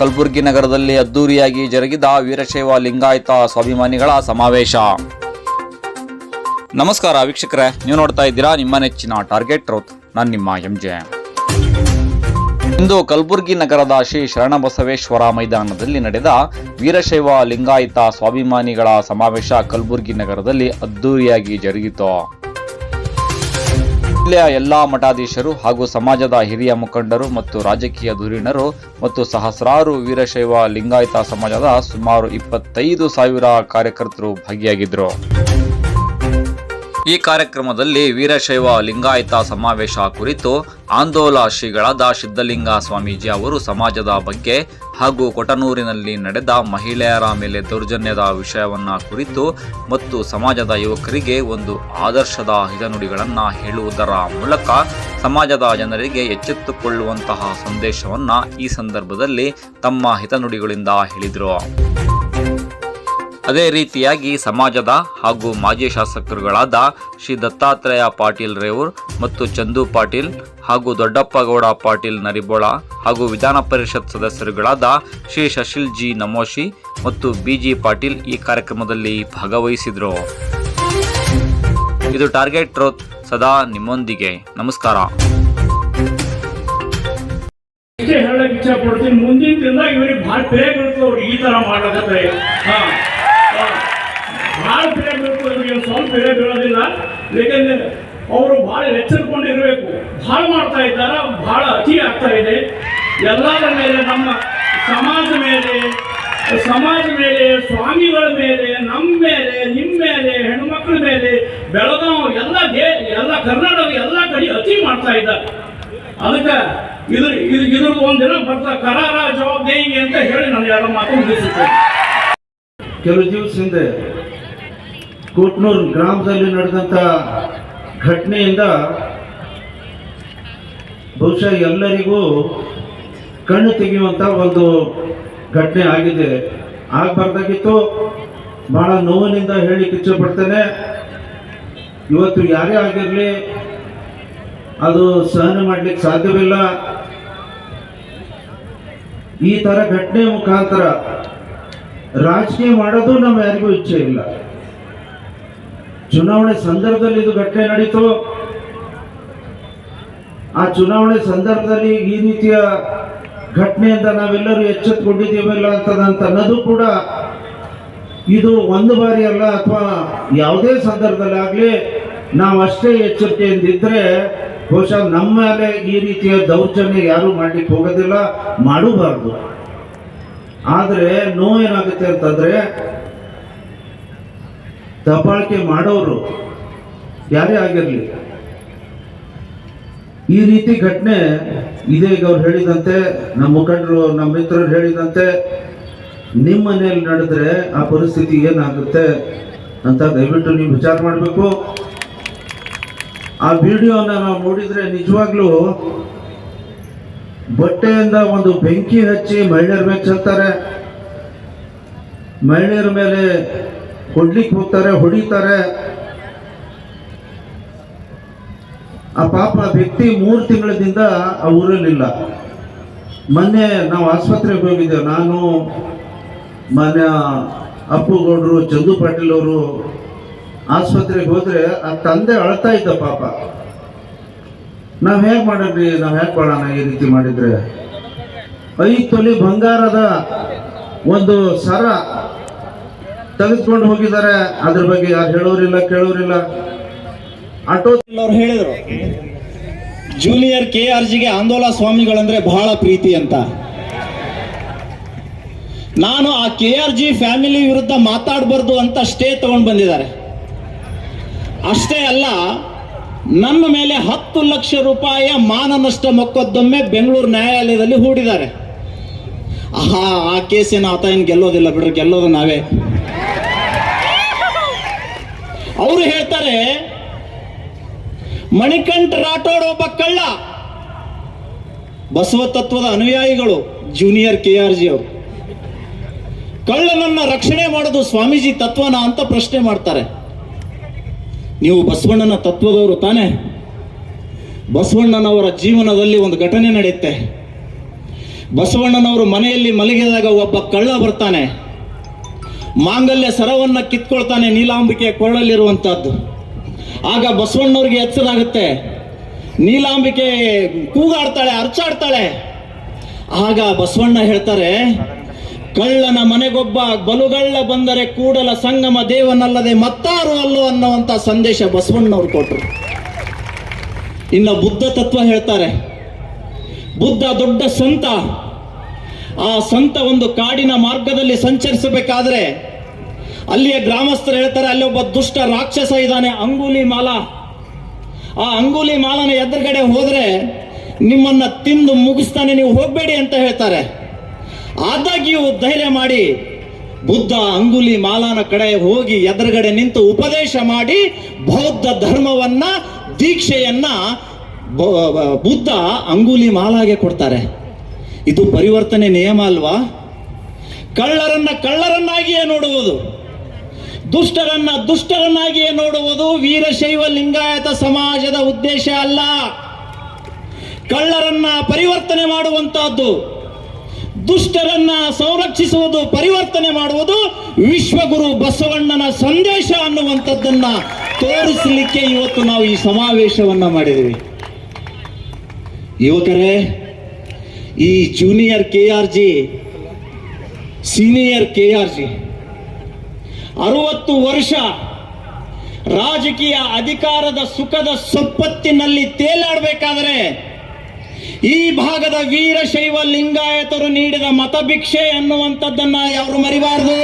ಕಲಬುರಗಿ ನಗರದಲ್ಲಿ ಅದ್ದೂರಿಯಾಗಿ ಜರುಗಿದ ವೀರಶೈವ ಲಿಂಗಾಯತ ಸ್ವಾಭಿಮಾನಿಗಳ ಸಮಾವೇಶ. ನಮಸ್ಕಾರ ವೀಕ್ಷಕರೇ, ನೀವು ನೋಡ್ತಾ ಇದ್ದೀರಾ ನಿಮ್ಮ ನೆಚ್ಚಿನ ಟಾರ್ಗೆಟ್ ಟ್ರೋತ್, ನಾನು ನಿಮ್ಮ ಎಂಜೆ. ಇಂದು ಕಲಬುರಗಿ ನಗರದ ಶ್ರೀ ಶರಣಬಸವೇಶ್ವರ ಮೈದಾನದಲ್ಲಿ ನಡೆದ ವೀರಶೈವ ಲಿಂಗಾಯತ ಸ್ವಾಭಿಮಾನಿಗಳ ಸಮಾವೇಶ ಕಲಬುರಗಿ ನಗರದಲ್ಲಿ ಅದ್ದೂರಿಯಾಗಿ ಜರುಗಿತು. ಜಿಲ್ಲೆಯ ಎಲ್ಲಾ ಮಠಾಧೀಶರು ಹಾಗೂ ಸಮಾಜದ ಹಿರಿಯ ಮುಖಂಡರು ಮತ್ತು ರಾಜಕೀಯ ಧುರೀಣರು ಮತ್ತು ಸಹಸ್ರಾರು ವೀರಶೈವ ಲಿಂಗಾಯತ ಸಮಾಜದ ಸುಮಾರು ಇಪ್ಪತ್ತೈದು ಸಾವಿರ ಕಾರ್ಯಕರ್ತರು ಭಾಗಿಯಾಗಿದ್ದರು. ಈ ಕಾರ್ಯಕ್ರಮದಲ್ಲಿ ವೀರಶೈವ ಲಿಂಗಾಯತ ಸಮಾವೇಶ ಕುರಿತು ಆಂದೋಲ ಶ್ರೀಗಳಾದ ಸಿದ್ಧಲಿಂಗ ಸ್ವಾಮೀಜಿ ಅವರು ಸಮಾಜದ ಬಗ್ಗೆ ಹಾಗೂ ಕೊಟನೂರಿನಲ್ಲಿ ನಡೆದ ಮಹಿಳೆಯರ ಮೇಲೆ ದೌರ್ಜನ್ಯದ ವಿಷಯವನ್ನ ಕುರಿತು ಮತ್ತು ಸಮಾಜದ ಯುವಕರಿಗೆ ಒಂದು ಆದರ್ಶದ ಹಿತನುಡಿಗಳನ್ನು ಹೇಳುವುದರ ಮೂಲಕ ಸಮಾಜದ ಜನರಿಗೆ ಎಚ್ಚೆತ್ತುಕೊಳ್ಳುವಂತಹ ಸಂದೇಶವನ್ನ ಈ ಸಂದರ್ಭದಲ್ಲಿ ತಮ್ಮ ಹಿತನುಡಿಗಳಿಂದ ಹೇಳಿದರು. ಅದೇ ರೀತಿಯಾಗಿ ಸಮಾಜದ ಹಾಗೂ ಮಾಜಿ ಶಾಸಕರುಗಳಾದ ಶ್ರೀ ದತ್ತಾತ್ರೇಯ ಪಾಟೀಲ್ ರೇವೂರ್ ಮತ್ತು ಚಂದು ಪಾಟೀಲ್ ಹಾಗೂ ದೊಡ್ಡಪ್ಪಗೌಡ ಪಾಟೀಲ್ ನರಿಬೋಳ ಹಾಗೂ ವಿಧಾನ ಪರಿಷತ್ ಸದಸ್ಯರುಗಳಾದ ಶ್ರೀ ಶಶಿಲ್ ಜಿ ನಮೋಶಿ ಮತ್ತು ಬಿಜಿ ಪಾಟೀಲ್ ಈ ಕಾರ್ಯಕ್ರಮದಲ್ಲಿ ಭಾಗವಹಿಸಿದರು. ಇದು ಟಾರ್ಗೆಟ್ ಟ್ರೋತ್ ಸದಾ ನಿಮ್ಮೊಂದಿಗೆ. ನಮಸ್ಕಾರ. ಹೇಳಕ್ ಇಚ್ಛೆ ಪಡ್ತೀನಿ. ಮುಂದಿನ ದಿನದಾಗ ಇವ್ರಿಗೆ ಭಾಳ ಬೇಗ ಅವ್ರಿಗೆ ಈ ತರ ಮಾಡ್ಲಕತ್ರೆ ಹಾ ಹಾ. ಭಾಳ ಬೆಲೆ ನಮಗೆ ಸ್ವಲ್ಪ ಬೆಲೆ ಬೀಳೋದಿಲ್ಲ ಏಕೆಂದರೆ ಅವರು ಭಾಳ ಎಚ್ಚರಿಕೊಂಡಿರಬೇಕು ಭಾಳ ಮಾಡ್ತಾ ಇದ್ದಾರೆ. ಭಾಳ ಅತಿ ಆಗ್ತಾ ಇದೆ. ಎಲ್ಲರ ಮೇಲೆ, ನಮ್ಮ ಸಮಾಜ ಮೇಲೆ ಸಮಾಜ ಮೇಲೆ, ಸ್ವಾಮಿಗಳ ಮೇಲೆ, ನಮ್ಮ ಮೇಲೆ, ನಿಮ್ಮ ಮೇಲೆ ಹೆಣ್ಮಕ್ಳ ಮೇಲೆ ಬೆಳಗಾವ್ ಎಲ್ಲ ದೇ, ಎಲ್ಲ ಕರ್ನಾಟಕ, ಎಲ್ಲ ಕಡೆ ಅತಿ ಮಾಡ್ತಾ ಇದ್ದಾರೆ. ಅದಕ್ಕೆ ಇದ್ರ ಇದು, ಇದ್ರದ್ದು ಒಂದಿನ ಬರ್ತಾ ಕರಾರ ಜವಾಬ್ದಾರಿ ಅಂತ ಹೇಳಿ ನಾನು ಎರಡು ಮಾತು ಮುಗಿಸುತ್ತೇನೆ. ಕೆಲವು ದಿವಸ ಹಿಂದೆ ಕೂಟ್ನೂರು ಗ್ರಾಮದಲ್ಲಿ ನಡೆದಂಥ ಘಟನೆಯಿಂದ ಬಹುಶಃ ಎಲ್ಲರಿಗೂ ಕಣ್ಣು ತೆಗೆಯುವಂಥ ಒಂದು ಘಟನೆ ಆಗಿದೆ. ಆಗಬಾರ್ದಾಗಿತ್ತು. ಭಾಳ ನೋವಿನಿಂದ ಹೇಳಿಕ್ಕೆ ಇಚ್ಛೆಪಡ್ತೇನೆ ಇವತ್ತು ಯಾರೇ ಆಗಿರಲಿ, ಅದು ಸಹನೆ ಮಾಡಲಿಕ್ಕೆ ಸಾಧ್ಯವಿಲ್ಲ. ಈ ಥರ ಘಟನೆ ಮುಖಾಂತರ ರಾಜಕೀಯ ಮಾಡೋದು ನಮ್ಮ ಯಾರಿಗೂ ಇಚ್ಛೆ ಇಲ್ಲ. ಚುನಾವಣೆ ಸಂದರ್ಭದಲ್ಲಿ ಇದು ಘಟನೆ ನಡೀತು. ಆ ಚುನಾವಣೆ ಸಂದರ್ಭದಲ್ಲಿ ಈ ರೀತಿಯ ಘಟನೆಯಿಂದ ನಾವೆಲ್ಲರೂ ಎಚ್ಚೆತ್ತುಕೊಂಡಿದ್ದೀವಲ್ಲ ಅಂತದಂತ ಅನ್ನೋದು ಕೂಡ ಇದು ಒಂದು ಬಾರಿ ಅಲ್ಲ ಅಥವಾ ಯಾವುದೇ ಸಂದರ್ಭದಲ್ಲಾಗಲಿ ನಾವು ಅಷ್ಟೇ ಎಚ್ಚರಿಕೆಯಿಂದ ಇದ್ದರೆ ಬಹುಶಃ ನಮ್ಮ ಮೇಲೆ ಈ ರೀತಿಯ ದೌರ್ಜನ್ಯ ಯಾರೂ ಮಾಡ್ಲಿಕ್ಕೆ ಹೋಗೋದಿಲ್ಲ, ಮಾಡಬಾರ್ದು. ಆದರೆ ನೋವೇನಾಗುತ್ತೆ ಅಂತಂದ್ರೆ ದಬ್ಬಾಳಿಕೆ ಮಾಡೋರು ಯಾರೇ ಆಗಿರಲಿ, ಈ ರೀತಿ ಘಟನೆ ಇದೇ. ಈಗ ಅವ್ರು ಹೇಳಿದಂತೆ, ನಮ್ಮ ಮುಖಂಡರು, ನಮ್ಮ ಮಿತ್ರರು ಹೇಳಿದಂತೆ, ನಿಮ್ಮ ಮನೆಯಲ್ಲಿ ನಡೆದ್ರೆ ಆ ಪರಿಸ್ಥಿತಿ ಏನಾಗುತ್ತೆ ಅಂತ ದಯವಿಟ್ಟು ನೀವು ವಿಚಾರ ಮಾಡಬೇಕು. ಆ ವಿಡಿಯೋನ ನಾವು ನೋಡಿದ್ರೆ ನಿಜವಾಗ್ಲೂ ಬಟ್ಟೆಯಿಂದ ಒಂದು ಬೆಂಕಿ ಹಚ್ಚಿ ಮಹಿಳೆಯರ ಮೇಲೆ ಚೆಲ್ತಾರೆ. ಮಹಿಳೆಯರ ಮೇಲೆ ಹೊಡ್ಲಿಕ್ಕೆ ಹೋಗ್ತಾರೆ, ಹೊಡಿತಾರೆ. ಆ ಪಾಪ ವ್ಯಕ್ತಿ ಮೂರು ತಿಂಗಳದಿಂದ ಆ ಊರಲ್ಲಿಲ್ಲ. ಮೊನ್ನೆ ನಾವು ಆಸ್ಪತ್ರೆಗೆ ಹೋಗಿದ್ದೇವೆ ನಾನು, ಮನೆ, ಅಪ್ಪುಗೌಡರು, ಚಂದು ಪಾಟೀಲ್ ಅವರು ಆಸ್ಪತ್ರೆಗೆ ಹೋದ್ರೆ ಆ ತಂದೆ ಅಳ್ತಾ ಇದ್ದ ಪಾಪ. ನಾವು ಹೇಗೆ ಮಾಡಿದ್ರಿ? ನಾವು ಹೇಗೆ ಮಾಡೋಣ ಈ ರೀತಿ ಮಾಡಿದ್ರೆ? ಐದು ತೊಲಿ ಬಂಗಾರದ ಒಂದು ಸರ ತೆಗೆದುಕೊಂಡು ಹೋಗಿದ್ದಾರೆ. ಅದ್ರ ಬಗ್ಗೆ ಯಾರು ಹೇಳೋರಿಲ್ಲ, ಕೇಳೋರಿಲ್ಲ. ಆಟೋ ಅವ್ರು ಹೇಳಿದ್ರು ಜೂನಿಯರ್ ಕೆ ಆರ್ ಜಿಗೆ ಆಂದೋಲ ಸ್ವಾಮಿಗಳಂದ್ರೆ ಬಹಳ ಪ್ರೀತಿ ಅಂತ. ನಾನು ಆ ಕೆ ಆರ್ ಜಿ ಫ್ಯಾಮಿಲಿ ವಿರುದ್ಧ ಮಾತಾಡಬಾರ್ದು ಅಂತ ಸ್ಟೇ ತಗೊಂಡು ಬಂದಿದ್ದಾರೆ. ಅಷ್ಟೇ ಅಲ್ಲ, ನನ್ನ ಮೇಲೆ ಹತ್ತು ಲಕ್ಷ ರೂಪಾಯಿಯ ಮಾನನಷ್ಟ ಮೊಕ್ಕದ್ದೊಮ್ಮೆ ಬೆಂಗಳೂರು ನ್ಯಾಯಾಲಯದಲ್ಲಿ ಹೂಡಿದ್ದಾರೆ. ಆಹಾ, ಆ ಕೇಸಿನ ಆತ ಏನು ಗೆಲ್ಲೋದಿಲ್ಲ ಬಿಡ್ರಿ, ಗೆಲ್ಲೋದು ನಾವೇ. ಅವರು ಹೇಳ್ತಾರೆ, ಮಣಿಕಂಠ ರಾಠೋಡ್ ಒಬ್ಬ ಕಳ್ಳ. ಬಸವ ತತ್ವದ ಅನುಯಾಯಿಗಳು ಜೂನಿಯರ್ ಕೆ ಆರ್ ಜಿ ಅವರು. ಕಳ್ಳನನ್ನ ರಕ್ಷಣೆ ಮಾಡೋದು ಸ್ವಾಮೀಜಿ ತತ್ವನ ಅಂತ ಪ್ರಶ್ನೆ ಮಾಡ್ತಾರೆ. ನೀವು ಬಸವಣ್ಣನ ತತ್ವದವರು ತಾನೆ? ಬಸವಣ್ಣನವರ ಜೀವನದಲ್ಲಿ ಒಂದು ಘಟನೆ ನಡೆಯುತ್ತೆ. ಬಸವಣ್ಣನವರು ಮನೆಯಲ್ಲಿ ಮಲಗಿದಾಗ ಒಬ್ಬ ಕಳ್ಳ ಬರ್ತಾನೆ. ಮಾಂಗಲ್ಯ ಸರವನ್ನ ಕಿತ್ಕೊಳ್ತಾನೆ ನೀಲಾಂಬಿಕೆ ಕೊರಳಲ್ಲಿರುವಂತಹದ್ದು. ಆಗ ಬಸವಣ್ಣವ್ರಿಗೆ ಎಚ್ಚರಾಗುತ್ತೆ. ನೀಲಾಂಬಿಕೆ ಕೂಗಾಡ್ತಾಳೆ, ಅರ್ಚಾಡ್ತಾಳೆ. ಆಗ ಬಸವಣ್ಣ ಹೇಳ್ತಾರೆ, ಕಳ್ಳನ ಮನೆಗೊಬ್ಬ ಬಲುಗಳ್ಳ ಬಂದರೆ ಕೂಡಲ ಸಂಗಮ ದೇವನಲ್ಲದೆ ಮತ್ತಾರು ಅಲ್ಲೋ ಅನ್ನುವಂತ ಸಂದೇಶ ಬಸವಣ್ಣವ್ರು ಕೊಟ್ಟರು ಇನ್ನು ಬುದ್ಧ ತತ್ವ ಹೇಳ್ತಾರೆ, ಬುದ್ಧ ದೊಡ್ಡ ಸಂತ ಆ ಸಂತ ಒಂದು ಕಾಡಿನ ಮಾರ್ಗದಲ್ಲಿ ಸಂಚರಿಸಬೇಕಾದ್ರೆ ಅಲ್ಲಿಯ ಗ್ರಾಮಸ್ಥರು ಹೇಳ್ತಾರೆ, ಅಲ್ಲಿ ಒಬ್ಬ ದುಷ್ಟ ರಾಕ್ಷಸ ಇದ್ದಾನೆ, ಅಂಗುಲಿ ಮಾಲ. ಆ ಅಂಗುಲಿ ಮಾಲನ ಎದುರುಗಡೆ ಹೋದ್ರೆ ನಿಮ್ಮನ್ನ ತಿಂದು ಮುಗಿಸ್ತಾನೆ, ನೀವು ಹೋಗಬೇಡಿ ಅಂತ ಹೇಳ್ತಾರೆ. ಆದಾಗ್ಯೂ ಧೈರ್ಯ ಮಾಡಿ ಬುದ್ಧ ಅಂಗುಲಿ ಮಾಲನ ಕಡೆ ಹೋಗಿ ಎದುರುಗಡೆ ನಿಂತು ಉಪದೇಶ ಮಾಡಿ ಬೌದ್ಧ ಧರ್ಮವನ್ನ, ದೀಕ್ಷೆಯನ್ನ ಬುದ್ಧ ಅಂಗುಲಿ ಮಾಲಾಗೆ ಕೊಡ್ತಾರೆ. ಇದು ಪರಿವರ್ತನೆ ನಿಯಮ ಅಲ್ವಾ? ಕಳ್ಳರನ್ನ ಕಳ್ಳರನ್ನಾಗಿಯೇ ನೋಡುವುದು, ದುಷ್ಟರನ್ನ ದುಷ್ಟರನ್ನಾಗಿಯೇ ನೋಡುವುದು ವೀರಶೈವ ಲಿಂಗಾಯತ ಸಮಾಜದ ಉದ್ದೇಶ ಅಲ್ಲ. ಕಳ್ಳರನ್ನ ಪರಿವರ್ತನೆ ಮಾಡುವಂತಹದ್ದು, ದುಷ್ಟರನ್ನ ಸಂರಕ್ಷಿಸುವುದು, ಪರಿವರ್ತನೆ ಮಾಡುವುದು ವಿಶ್ವಗುರು ಬಸವಣ್ಣನ ಸಂದೇಶ ಅನ್ನುವಂಥದ್ದನ್ನ ತೋರಿಸಲಿಕ್ಕೆ ಇವತ್ತು ನಾವು ಈ ಸಮಾವೇಶವನ್ನ ಮಾಡಿದ್ದೀವಿ. ಯುವಕರೇ ಈ junior K R G senior K R G ಅರವತ್ತು ವರ್ಷ ರಾಜಕೀಯ ಅಧಿಕಾರದ ಸುಖದ ಸಂಪತ್ತಿನಲ್ಲಿ ತೇಲಾಡಬೇಕಾದರೆ ಈ ಭಾಗದ ವೀರಶೈವ ಲಿಂಗಾಯತರು ನೀಡಿದ ಮತಭಿಕ್ಷೆ ಅನ್ನುವಂಥದ್ದನ್ನ ಯಾರು ಮರಿಬಾರದು?